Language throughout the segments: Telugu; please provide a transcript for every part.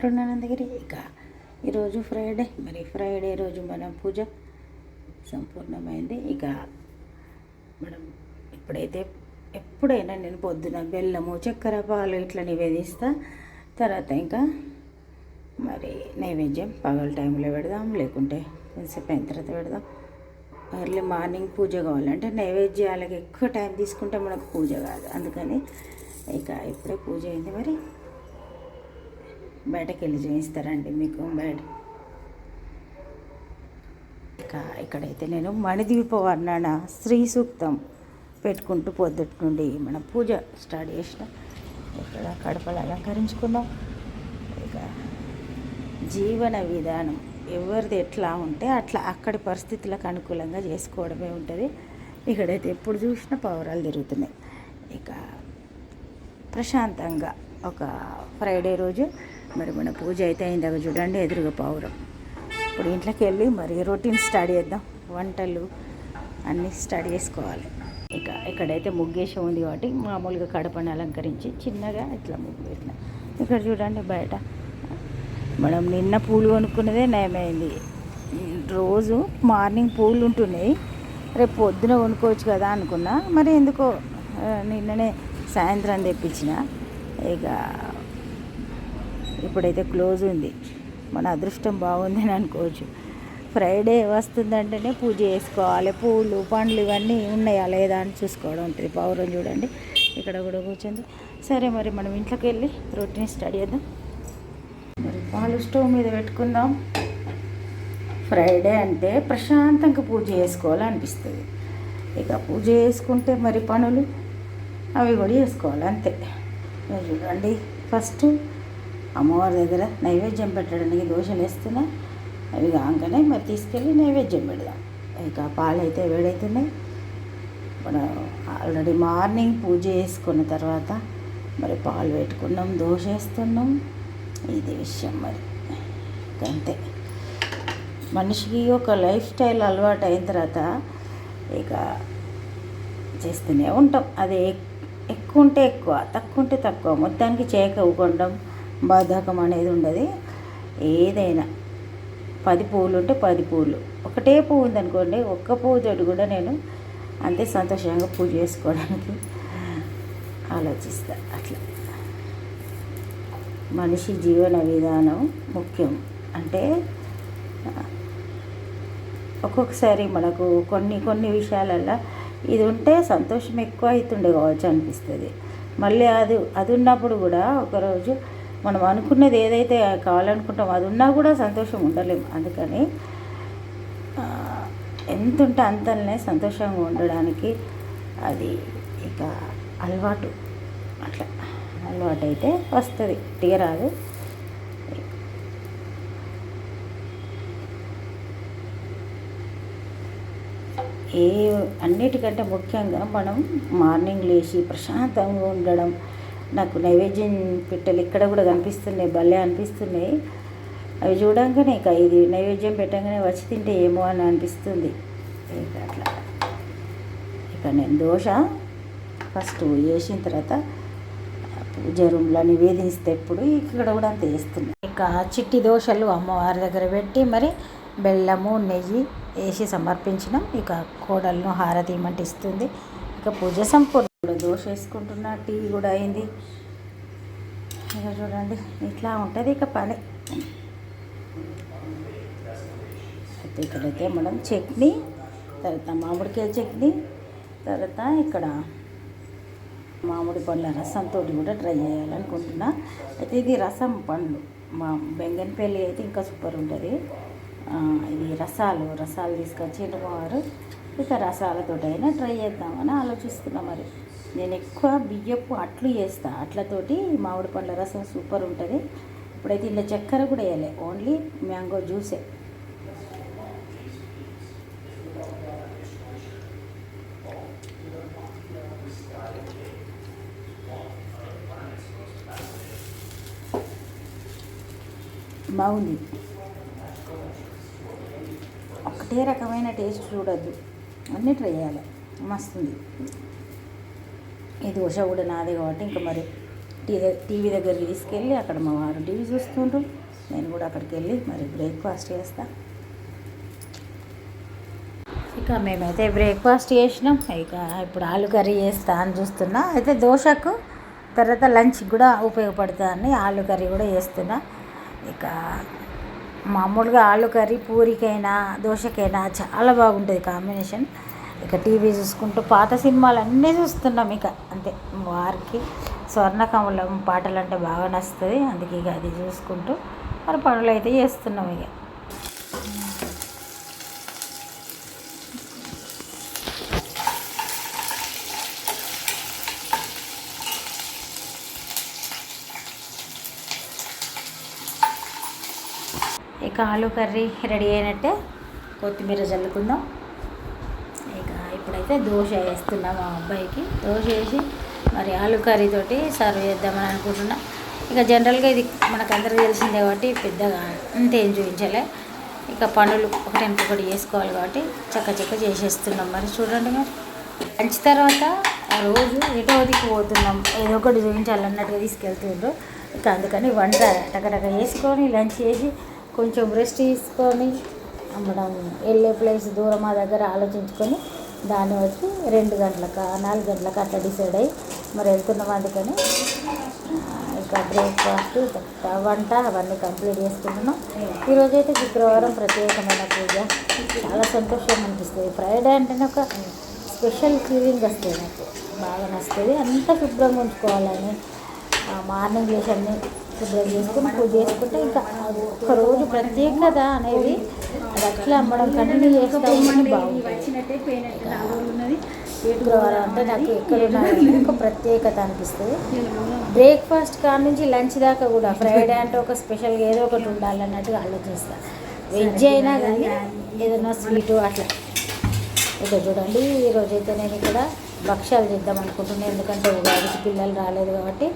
అరుణానందగిరి ఇక ఈరోజు ఫ్రైడే మరి ఫ్రైడే రోజు మన పూజ సంపూర్ణమైంది. ఇక మనం ఎప్పుడైతే ఎప్పుడైనా నేను పొద్దున బెల్లము చక్కెర పాలు ఇట్లా నివేదిస్తా. తర్వాత ఇంకా మరి నైవేద్యం పగల టైంలో పెడదాం లేకుంటే కొంచెంసేపు అయిన తర్వాత పెడదాం. ఎర్లీ మార్నింగ్ పూజ కావాలంటే నైవేద్యాలకి ఎక్కువ టైం తీసుకుంటే మనకు పూజ కాదు. అందుకని ఇక ఇప్పుడే పూజ అయింది మరి. బయటకు వెళ్ళి చేయిస్తారండి మీకు బయట. ఇక ఇక్కడైతే నేను మణిదీప వర్ణన శ్రీ సూక్తం పెట్టుకుంటూ పొద్దుటి నుండి మన పూజ స్టార్ట్ చేసిన. ఇక్కడ కడపలు అలంకరించుకున్నాం. ఇక జీవన విధానం ఎవరిది ఎట్లా ఉంటే అట్లా అక్కడి పరిస్థితులకు అనుకూలంగా చేసుకోవడమే ఉంటుంది. ఇక్కడైతే ఎప్పుడు చూసినా పౌరాలు తిరుగుతున్నాయి. ఇక ప్రశాంతంగా ఒక ఫ్రైడే రోజు మరి మన పూజ అయితే అయిందాక చూడండి ఎదురుగా పావురం. ఇప్పుడు ఇంట్లోకి వెళ్ళి మరి రొటీన్ స్టార్ట్ చేద్దాం. వంటలు అన్నీ స్టార్ట్ చేసుకోవాలి. ఇక ఇక్కడైతే ముగ్గేషం ఉంది కాబట్టి మామూలుగా కడపని అలంకరించి చిన్నగా ఇట్లా ముగ్గు పెట్టిన. ఇక్కడ చూడండి బయట. మనం నిన్న పూలు కొనుక్కున్నదే నయమైంది. రోజు మార్నింగ్ పూలు ఉంటున్నాయి. రేపు పొద్దున కొనుక్కోవచ్చు కదా అనుకున్నా. మరి ఎందుకో నిన్ననే సాయంత్రం తెప్పించిన. ఇక ఇప్పుడైతే క్లోజ్ ఉంది. మన అదృష్టం బాగుంది అని అనుకోవచ్చు. ఫ్రైడే వస్తుందంటేనే పూజ చేసుకోవాలి. పూలు పండ్లు ఇవన్నీ ఉన్నాయా లేదా అని చూసుకోవడం ఉంటుంది. పౌరం చూడండి. ఇక్కడ కూడా కూర్చుంది. సరే మరి మనం ఇంట్లోకి వెళ్ళి రొటీన్ స్టడీ చేద్దాం. మరి పాలు స్టవ్ మీద పెట్టుకుందాం. ఫ్రైడే అంటే ప్రశాంతంగా పూజ చేసుకోవాలనిపిస్తుంది. ఇక పూజ చేసుకుంటే మరి పనులు అవి కూడా చేసుకోవాలి. అంతే. చూడండి. ఫస్ట్ అమ్మవారి దగ్గర నైవేద్యం పెట్టడానికి దోశలు వేస్తున్నా అవి కాగానే మరి తీసుకెళ్ళి నైవేద్యం పెడదాం. ఇక పాలైతే వేడవుతున్నాయి మనం ఆల్రెడీ మార్నింగ్ పూజ చేసుకున్న తర్వాత మరి పాలు పెట్టుకున్నాం దోశ వేస్తున్నాం. ఇది విషయం మరి. అంతే. మనిషికి ఒక లైఫ్ స్టైల్ అలవాటు అయిన తర్వాత ఇక చేస్తూనే ఉంటాం. అది ఎక్- ఎక్కువ ఉంటే ఎక్కువ తక్కువ ఉంటే తక్కువ. మొత్తానికి చేయక బాధకం అనేది ఉండదు. ఏదైనా పది పూలు ఉంటే పది పూలు. ఒకటే పువ్వు ఉందనుకోండి ఒక్క పువ్వుతోటి కూడా నేను అంతే సంతోషంగా పూజ చేసుకోవడానికి ఆలోచిస్తా. అట్లా. మనిషి జీవన విధానం ముఖ్యం. అంటే ఒక్కొక్కసారి మనకు కొన్ని కొన్ని విషయాలల్లో ఇది ఉంటే సంతోషం ఎక్కువ అవుతుండే కావచ్చు అనిపిస్తుంది. మళ్ళీ అది అది ఉన్నప్పుడు కూడా ఒకరోజు మనం అనుకున్నది ఏదైతే కావాలనుకుంటామో అది ఉన్నా కూడా సంతోషం ఉండలేము. అందుకని ఎంత ఉంటే అంతనే సంతోషంగా ఉండడానికి అది ఇక అలవాటు. అట్లా అలవాటు అయితే వస్తుంది తీరాదు. ఏ అన్నిటికంటే ముఖ్యంగా మనం మార్నింగ్ లేచి ప్రశాంతంగా ఉండడం నాకు నైవేద్యం పెట్టెలు. ఇక్కడ కూడా కనిపిస్తున్నాయి. భలే అనిపిస్తున్నాయి. అవి చూడంగానే ఇక ఇది నైవేద్యం పెట్టంగానే వచ్చి తింటే ఏమో అని అనిపిస్తుంది. ఇక అట్లా. ఇక నేను దోశ ఫస్ట్ వేసిన తర్వాత పూజ రూమ్లో నివేదిస్తే ఎప్పుడు ఇక్కడ కూడా అంత వేస్తున్నాయి ఇక చిట్టి దోశలు అమ్మవారి దగ్గర పెట్టి మరి బెల్లము నెయ్యి వేసి సమర్పించినాం. ఇక కోడలను హారతి ఇమ్మంటిస్తుంది ఇక పూజ సంపూర్ణ ఇప్పుడు దోశ వేసుకుంటున్నా టీ కూడా అయింది. ఇక చూడండి ఇట్లా ఉంటుంది ఇక పని. అయితే ఇక్కడైతే మనం చట్నీ తర్వాత మామిడికాయ చట్నీ తర్వాత ఇక్కడ మామిడి పండ్ల రసంతో కూడా ట్రై చేయాలనుకుంటున్నా. అయితే ఇది రసం పండ్లు. మా బెంగన్పల్లి అయితే ఇంకా సూపర్ ఉంటుంది. ఇది రసాలు రసాలు తీసుకొచ్చి వారు. ఇక రసాలతో అయినా ట్రై చేద్దామని ఆలోచిస్తున్నా మరి. నేను ఎక్కువ బియ్యపు అట్లు చేస్తా. అట్లతోటి మామిడి పండ్ల రసం సూపర్ ఉంటుంది. ఇప్పుడైతే ఇంట్లో చక్కెర కూడా వేయలే. ఓన్లీ మ్యాంగో జ్యూసే. బాగుంది ఒకటే రకమైన టేస్ట్ చూడద్దు. అన్నీ ట్రై చేయాలి. మస్తుంది. ఈ దోశ కూడా నాదే కాబట్టి ఇంకా మరి టీ- టీవీ దగ్గరికి తీసుకెళ్ళి అక్కడ మా వారు టీవీ చూస్తుండ్రు. నేను కూడా అక్కడికి వెళ్ళి మరి బ్రేక్ఫాస్ట్ చేస్తా. ఇక మేమైతే బ్రేక్ఫాస్ట్ చేసినాం. ఇక ఇప్పుడు ఆలు కర్రీ చేస్తా అని చూస్తున్నా. అయితే దోశకు తర్వాత లంచ్కి కూడా ఉపయోగపడుతుందని ఆలు కర్రీ కూడా చేస్తున్నా. ఇక మామూలుగా ఆలు కర్రీ పూరికైనా దోశకైనా చాలా బాగుంటుంది కాంబినేషన్. ఇక టీవీ చూసుకుంటూ పాత సినిమాలు అన్నీ చూస్తున్నాం ఇక. అంతే వారికి స్వర్ణకమలం పాటలు అంటే బాగా నచ్చుతుంది. అందుకే ఇక అది చూసుకుంటూ మరి పనులు అయితే చేస్తున్నాం ఇక. ఆలు కర్రీ రెడీ అయినట్టే కొత్తిమీర చల్లుకుందాం. ఇక ఇప్పుడైతే దోశ వేస్తున్నా మా అబ్బాయికి. దోశ వేసి మరి ఆలు కర్రీతోటి సర్వ్ చేద్దామని అనుకుంటున్నా. ఇక జనరల్గా ఇది మనకు తెలిసిందే కాబట్టి పెద్దగా అంతేం చూపించలే. ఇక పనులు ఒకటి ఇంకొకటి చేసుకోవాలి కాబట్టి చక్క చక్క చేసేస్తున్నాం మరి. చూడండి మరి. లంచ్ తర్వాత ఆ రోజు ఎటోదికి పోతున్నాం. ఏదో ఒకటి చూపించాలన్నట్టుగా తీసుకెళ్తుండ్రు. ఇక అందుకని వంట టకటక వేసుకొని లంచ్ చేసి కొంచెం రెస్ట్ తీసుకొని మనం వెళ్ళే ప్లేస్ దూరం మా దగ్గర ఆలోచించుకొని దాన్ని వచ్చి రెండు గంటలకు నాలుగు గంటలకు అట్లా డిసైడ్ అయ్యి మరి వెళ్తున్నాం అందుకని ఇంకా బ్రేక్ఫాస్ట్ వంట అవన్నీ కంప్లీట్ చేసుకుంటున్నాం. ఈరోజు అయితే శుక్రవారం ప్రత్యేకమైన పూజ. చాలా సంతోషం అనిపిస్తుంది. ఫ్రైడే అంటేనే ఒక స్పెషల్ ఫీలింగ్ వస్తుంది నాకు. బాగా నచ్చుతుంది. అంతా శుభ్రంగా ఉంచుకోవాలని మార్నింగ్ లేచి అన్నీ శుభ్రం చేసుకుని పూజ చేసుకుంటే ఇంకా ఒకరోజు రోజు ప్రత్యేకత అనేది అది అట్లా అమ్మడం కంటిన్యూ చేస్తామని బాగుంటుంది శుక్రవారం అంటే నాకు ఎక్కడున్నా ఒక ప్రత్యేకత అనిపిస్తుంది బ్రేక్ఫాస్ట్ కాడ నుంచి లంచ్ దాకా కూడా ఫ్రైడే అంటే ఒక స్పెషల్గా ఏదో ఒకటి ఉండాలన్నట్టుగా ఆలోచిస్తా. వెజ్ అయినా కానీ ఏదైనా స్వీటు అట్లా. ఇక చూడండి ఈరోజు అయితే నేను ఇక్కడ భక్ష్యాలు చేద్దాం అనుకుంటున్నాను ఎందుకంటే ఉగాదికి పిల్లలు రాలేదు కాబట్టి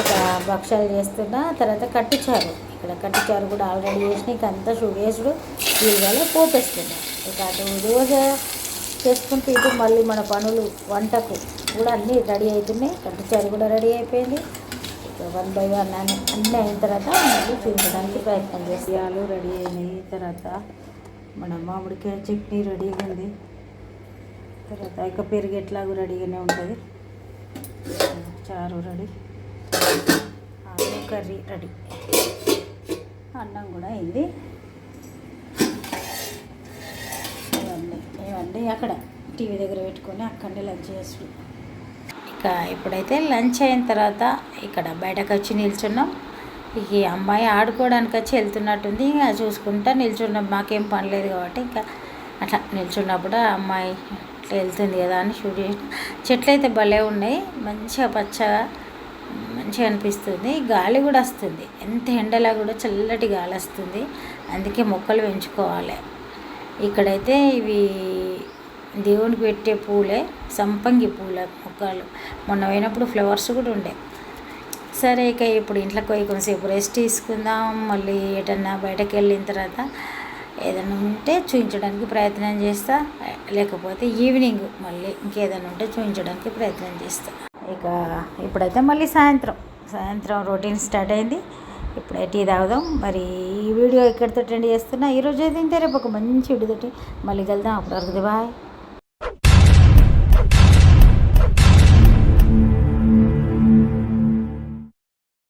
ఇక భక్ష్యాలు చేస్తున్నా తర్వాత కట్టుచారు. ఇక్కడ కట్టుచారు కూడా ఆల్రెడీ చేసిన ఇక అంతా వేసుడు వీలుగా పోపేస్తున్నా. ఇక అటు రోజు చేసుకుంటూ ఇటు మళ్ళీ మన పనులు వంటకు కూడా అన్నీ రెడీ అవుతున్నాయి కట్టిచారు కూడా రెడీ అయిపోయింది. ఇక వన్ బై వన్ అని అన్నీ అయిన తర్వాత మళ్ళీ చూపించడానికి ప్రయత్నం చేసేయాలు రెడీ అయినాయి. తర్వాత మన మామిడికాయ చట్నీ రెడీగా ఉంది. తర్వాత ఇక పెరుగు ఎట్లాగూ రెడీగానే ఉంటుంది. చారు రెడీ. Curry ready. అన్నం కూడా అయింది. ఇవన్నీ ఇవన్నీ అక్కడ టీవీ దగ్గర పెట్టుకొని అక్కడనే లంచ్ చేస్తుంది ఇక ఇప్పుడైతే లంచ్ అయిన తర్వాత ఇక్కడ బయటకు వచ్చి నిల్చున్నాం. ఇక ఈ అమ్మాయి ఆడుకోవడానికి వచ్చి వెళ్తున్నట్టుంది. ఇంకా చూసుకుంటా నిల్చున్నాం. మాకేం పని లేదు కాబట్టి ఇంకా అట్లా నిల్చున్నప్పుడు ఆ అమ్మాయి అట్లా వెళ్తుంది కదా అని షూట్ చేసిన చెట్లు అయితే భలే ఉన్నాయి. మంచిగా పచ్చగా మంచిగా అనిపిస్తుంది. గాలి కూడా వస్తుంది. ఎంత ఎండలా కూడా చల్లటి గాలి వస్తుంది. అందుకే మొక్కలు పెంచుకోవాలి. ఇక్కడైతే ఇవి దేవునికి పెట్టే పూలే సంపంగి పూల మొక్కలు. మొన్న పోయినప్పుడు ఫ్లవర్స్ కూడా ఉండే. సరే ఇక ఇప్పుడు ఇంట్లోకి పోయి కొంచెంసేపు రెస్ట్ తీసుకుందాం. మళ్ళీ ఎటన్నా బయటకు వెళ్ళిన తర్వాత ఏదైనా ఉంటే చూపించడానికి ప్రయత్నం చేస్తా. లేకపోతే ఈవినింగ్ మళ్ళీ ఇంకేదైనా ఉంటే చూపించడానికి ప్రయత్నం చేస్తా. ఇక ఇప్పుడైతే మళ్ళీ సాయంత్రం. సాయంత్రం రొటీన్ స్టార్ట్ అయింది. ఇప్పుడే టీ తాగుదాం. మరి ఈ వీడియో ఇక్కడితో ఎండ్ చేస్తున్నా? ఈరోజు అయితే ఇంతే రేపు ఒక మంచి వీడియోతోటి మళ్ళీ కలుద్దాం. అప్పటివరకు బాయ్